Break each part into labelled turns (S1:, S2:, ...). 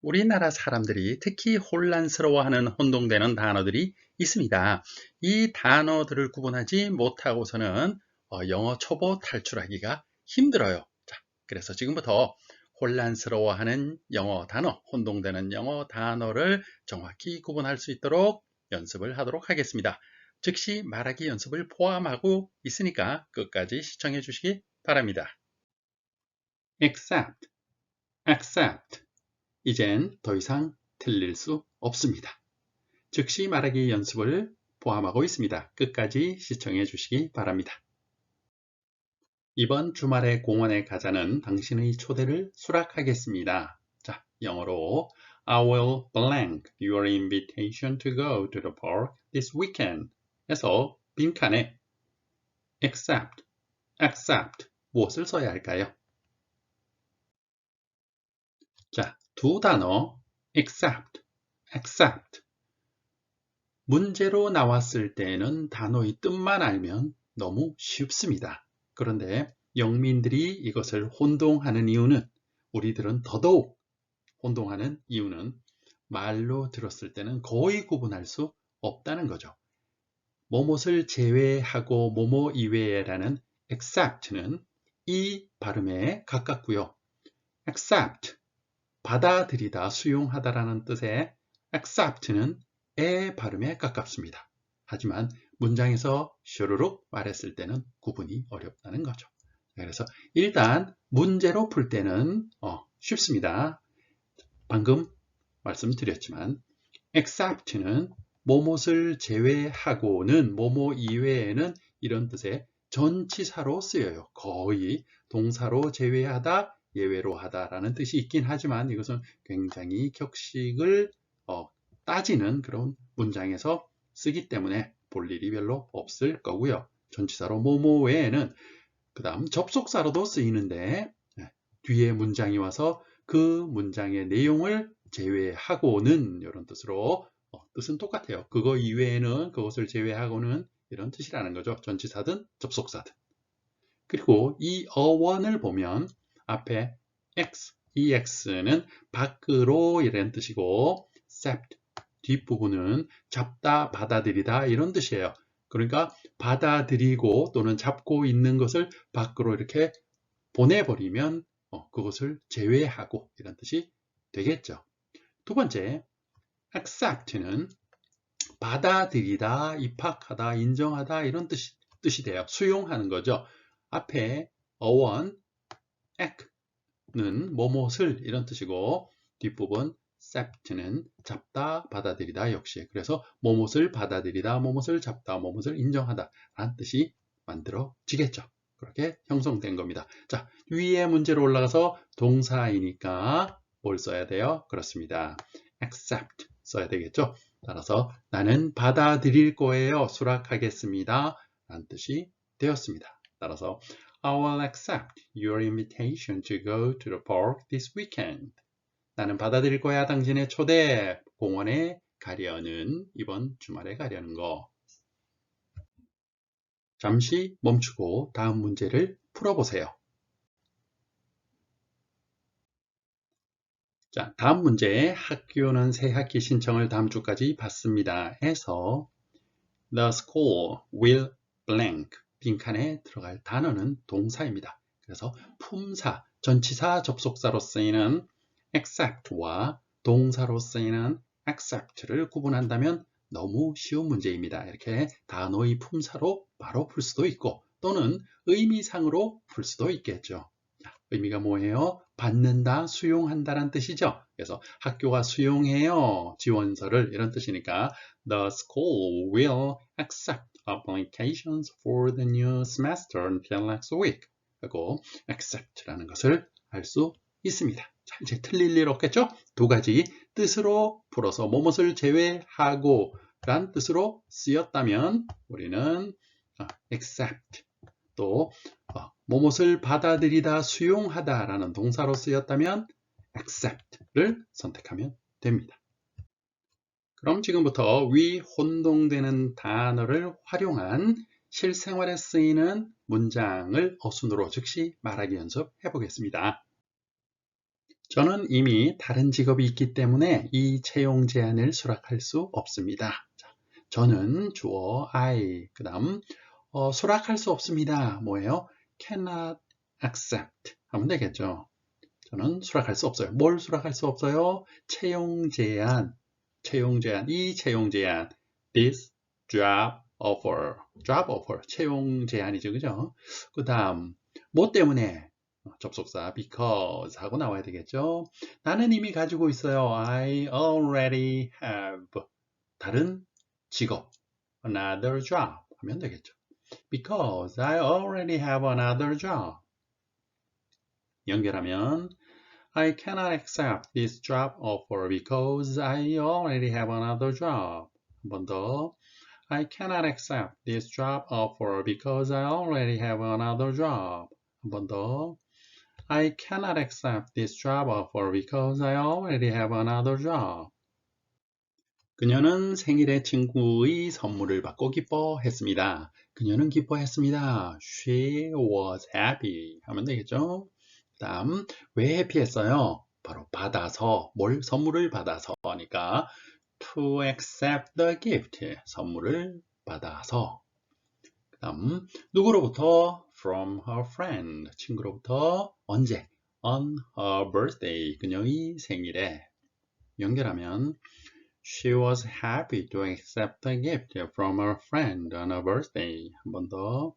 S1: 우리나라 사람들이 특히 혼란스러워하는 혼동되는 단어들이 있습니다. 이 단어들을 구분하지 못하고서는 어, 영어 초보 탈출하기가 힘들어요. 자, 그래서 지금부터 혼란스러워하는 영어 단어, 혼동되는 영어 단어를 정확히 구분할 수 있도록 연습을 하도록 하겠습니다. 즉시 말하기 연습을 포함하고 있으니까 끝까지 시청해 주시기 바랍니다. accept, accept. 이젠 더 이상 틀릴 수 없습니다. 즉시 말하기 연습을 포함하고 있습니다. 끝까지 시청해 주시기 바랍니다. 이번 주말에 공원에 가자는 당신의 초대를 수락하겠습니다. 자, 영어로 I will blank your invitation to go to the park this weekend. 해서 빈칸에 accept, accept 무엇을 써야 할까요? 자, 두 단어 accept, accept 문제로 나왔을 때는 단어의 뜻만 알면 너무 쉽습니다. 그런데 영민들이 이것을 혼동하는 이유는 우리들은 더더욱 혼동하는 이유는 말로 들었을 때는 거의 구분할 수 없다는 거죠. 뭐뭇을 제외하고 뭐뭐 이외에라는 except는 이 발음에 가깝고요. accept, 받아들이다, 수용하다라는 뜻의 accept는 에 발음에 가깝습니다. 하지만 문장에서 슈르륵 말했을 때는 구분이 어렵다는 거죠. 그래서 일단 문제로 풀 때는 어, 쉽습니다. 방금 말씀드렸지만 except는 뭐뭇을 제외하고는 뭐뭐 이외에는 이런 뜻의 전치사로 쓰여요. 거의 동사로 제외하다, 예외로 하다라는 뜻이 있긴 하지만 이것은 굉장히 격식을 어, 따지는 그런 문장에서 쓰기 때문에 볼 일이 별로 없을 거고요. 전치사로 뭐뭐 외에는 그 다음 접속사로도 쓰이는데 네, 뒤에 문장이 와서 그 문장의 내용을 제외하고는 이런 뜻으로 어, 뜻은 똑같아요. 그거 이외에는 그것을 제외하고는 이런 뜻이라는 거죠. 전치사든 접속사든. 그리고 이 어원을 보면 앞에 x, ex는 밖으로 이런 뜻이고 sept, 뒷부분은 잡다, 받아들이다 이런 뜻이에요. 그러니까 받아들이고 또는 잡고 있는 것을 밖으로 이렇게 보내버리면 어, 그것을 제외하고 이런 뜻이 되겠죠. 두 번째, accept는 받아들이다, 입학하다, 인정하다 이런 뜻이, 뜻이 돼요. 수용하는 거죠. 앞에 어원, ac는 뭐뭇을 이런 뜻이고 뒷부분 accept는 잡다, 받아들이다 역시 그래서 뭐뭇을 받아들이다, 뭐뭇을 잡다, 뭐뭇을 인정하다 라는 뜻이 만들어지겠죠. 그렇게 형성된 겁니다. 자, 위에 문제로 올라가서 동사이니까 뭘 써야 돼요? 그렇습니다. accept 써야 되겠죠. 따라서 나는 받아들일 거예요. 수락하겠습니다. 라는 뜻이 되었습니다. 따라서 I will accept your invitation to go to the park this weekend. 나는 받아들일 거야 당신의 초대 공원에 가려는 이번 주말에 가려는 거. 잠시 멈추고 다음 문제를 풀어보세요. 자, 다음 문제 학교는 새 학기 신청을 다음 주까지 받습니다. 해서 The school will blank 빈칸에 들어갈 단어는 동사입니다. 그래서 품사, 전치사 접속사로 쓰이는 accept와 동사로 쓰이는 accept를 구분한다면 너무 쉬운 문제입니다. 이렇게 단어의 품사로 바로 풀 수도 있고 또는 의미상으로 풀 수도 있겠죠. 자, 의미가 뭐예요? 받는다, 수용한다는 뜻이죠. 그래서 학교가 수용해요. 지원서를 이런 뜻이니까 The school will accept applications for the new semester until next week. 하고 accept라는 것을 알 수 있습니다. 자, 이제 틀릴 일 없겠죠? 두 가지 뜻으로 풀어서 뭐뭇을 제외하고 란 뜻으로 쓰였다면 우리는 accept 또 뭐뭇을 받아들이다 수용하다 라는 동사로 쓰였다면 accept를 선택하면 됩니다. 그럼 지금부터 위 혼동되는 단어를 활용한 실생활에 쓰이는 문장을 어순으로 즉시 말하기 연습해 보겠습니다. 저는 이미 다른 직업이 있기 때문에 이 채용 제한을 수락할 수 없습니다. 자, 저는 주어 I 그 다음 어, 수락할 수 없습니다. 뭐예요? cannot accept 하면 되겠죠. 저는 수락할 수 없어요. 뭘 수락할 수 없어요? 채용 제한, 채용 제한, 이 채용 제한, this job offer, job offer, 채용 제한이죠, 그죠? 그 다음, 뭐 때문에? 접속사 because 하고 나와야 되겠죠. 나는 이미 가지고 있어요. I already have 다른 직업, another job 하면 되겠죠. Because I already have another job. 연결하면 I cannot accept this job offer because I already have another job. 한 번 더. I cannot accept this job offer because I already have another job. 한 번 더. I cannot accept this job offer because I already have another job. 그녀는 생일에 친구의 선물을 받고 기뻐했습니다. 그녀는 기뻐했습니다. She was happy 하면 되겠죠? 다음 왜 해피했어요? 바로 받아서 뭘 선물을 받아서 하니까 to accept the gift 선물을 받아서 그 다음 누구로부터 from her friend 친구로부터 언제 on her birthday 그녀의 생일에 연결하면 She was happy to accept the gift from her friend on her birthday. 한 번 더.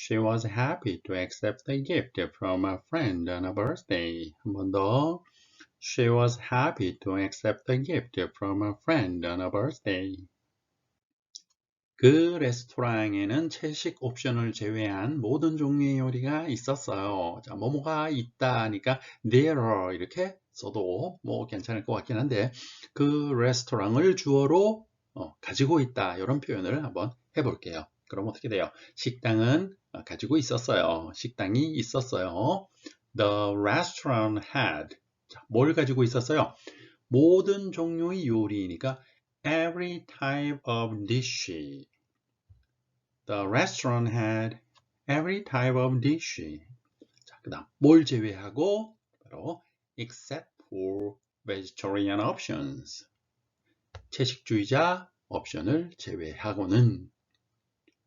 S1: She was happy to accept the gift from a friend on her birthday. 한 번 더. She was happy to accept the gift from a friend on her birthday. 그 레스토랑에는 채식 옵션을 제외한 모든 종류의 요리가 있었어요. 자, 뭐뭐가 있다니까 there are 이렇게 써도 뭐 괜찮을 것 같긴 한데 그 레스토랑을 주어로 어, 가지고 있다 이런 표현을 한번 해볼게요. 그럼 어떻게 돼요? 식당은 가지고 있었어요. 식당이 있었어요. The restaurant had 자, 뭘 가지고 있었어요? 모든 종류의 요리니까 every type of dish. The restaurant had every type of dish. 자, 그다음 뭘 제외하고 바로 except for vegetarian options. 채식주의자 옵션을 제외하고는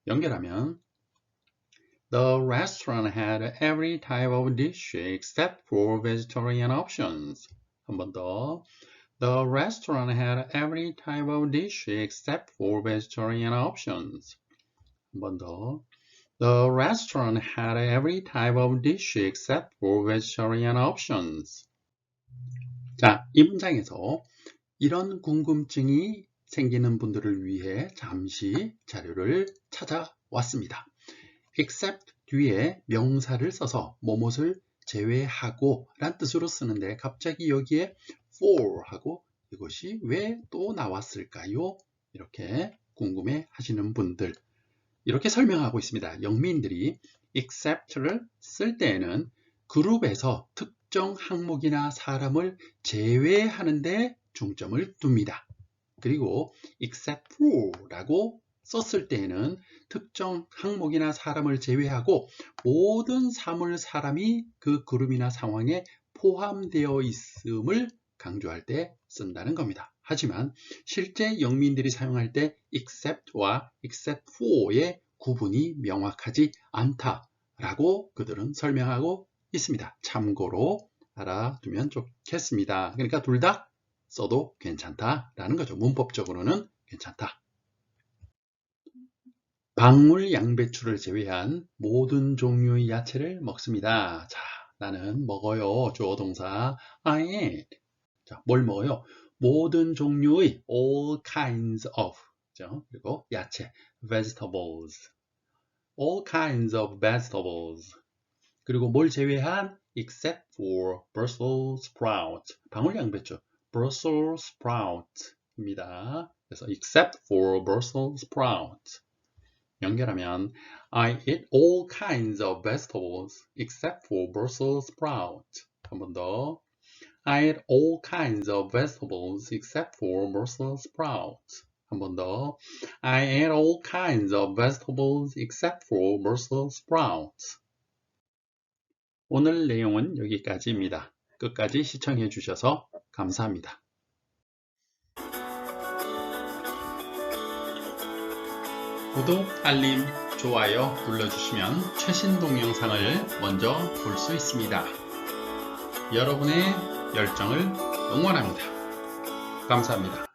S1: 연결하면 The restaurant had every type of dish except for vegetarian options. 한 번 더. The restaurant had every type of dish except for vegetarian options. 한 번 더. The restaurant had every type of dish except for vegetarian options. 자, 이 문장에서 이런 궁금증이 생기는 분들을 위해 잠시 자료를 찾아왔습니다. except 뒤에 명사를 써서 뭐뭇을 제외하고 란 뜻으로 쓰는데 갑자기 여기에 for 하고 이것이 왜 또 나왔을까요? 이렇게 궁금해 하시는 분들 이렇게 설명하고 있습니다. 영민들이 except를 쓸 때에는 그룹에서 특정 항목이나 사람을 제외하는데 중점을 둡니다. 그리고 except for라고 썼을 때에는 특정 항목이나 사람을 제외하고 모든 사물, 사람이 그 그룹이나 상황에 포함되어 있음을 강조할 때 쓴다는 겁니다. 하지만 실제 영민들이 사용할 때 except와 except for의 구분이 명확하지 않다라고 그들은 설명하고 있습니다. 참고로 알아두면 좋겠습니다. 그러니까 둘 다 써도 괜찮다라는 거죠. 문법적으로는 괜찮다. 박물 양배추를 제외한 모든 종류의 야채를 먹습니다. 자, 나는 먹어요. 주어 동사 I. 자, 뭘 먹어요? 모든 종류의 all kinds of. 그죠? 그리고 야채 vegetables. all kinds of vegetables. 그리고 뭘 제외한 except for Brussels sprout. 방울 양배추 Brussels sprout입니다. 그래서 except for Brussels sprout. 연결하면 I eat all kinds of vegetables except for Brussels sprout. 한 번 더. I eat all kinds of vegetables except for Brussels sprout. 한 번 더. I eat all kinds of vegetables except for Brussels sprout. 오늘 내용은 여기까지입니다. 끝까지 시청해 주셔서 감사합니다. 구독, 알림, 좋아요 눌러주시면 최신 동영상을 먼저 볼 수 있습니다. 여러분의 열정을 응원합니다. 감사합니다.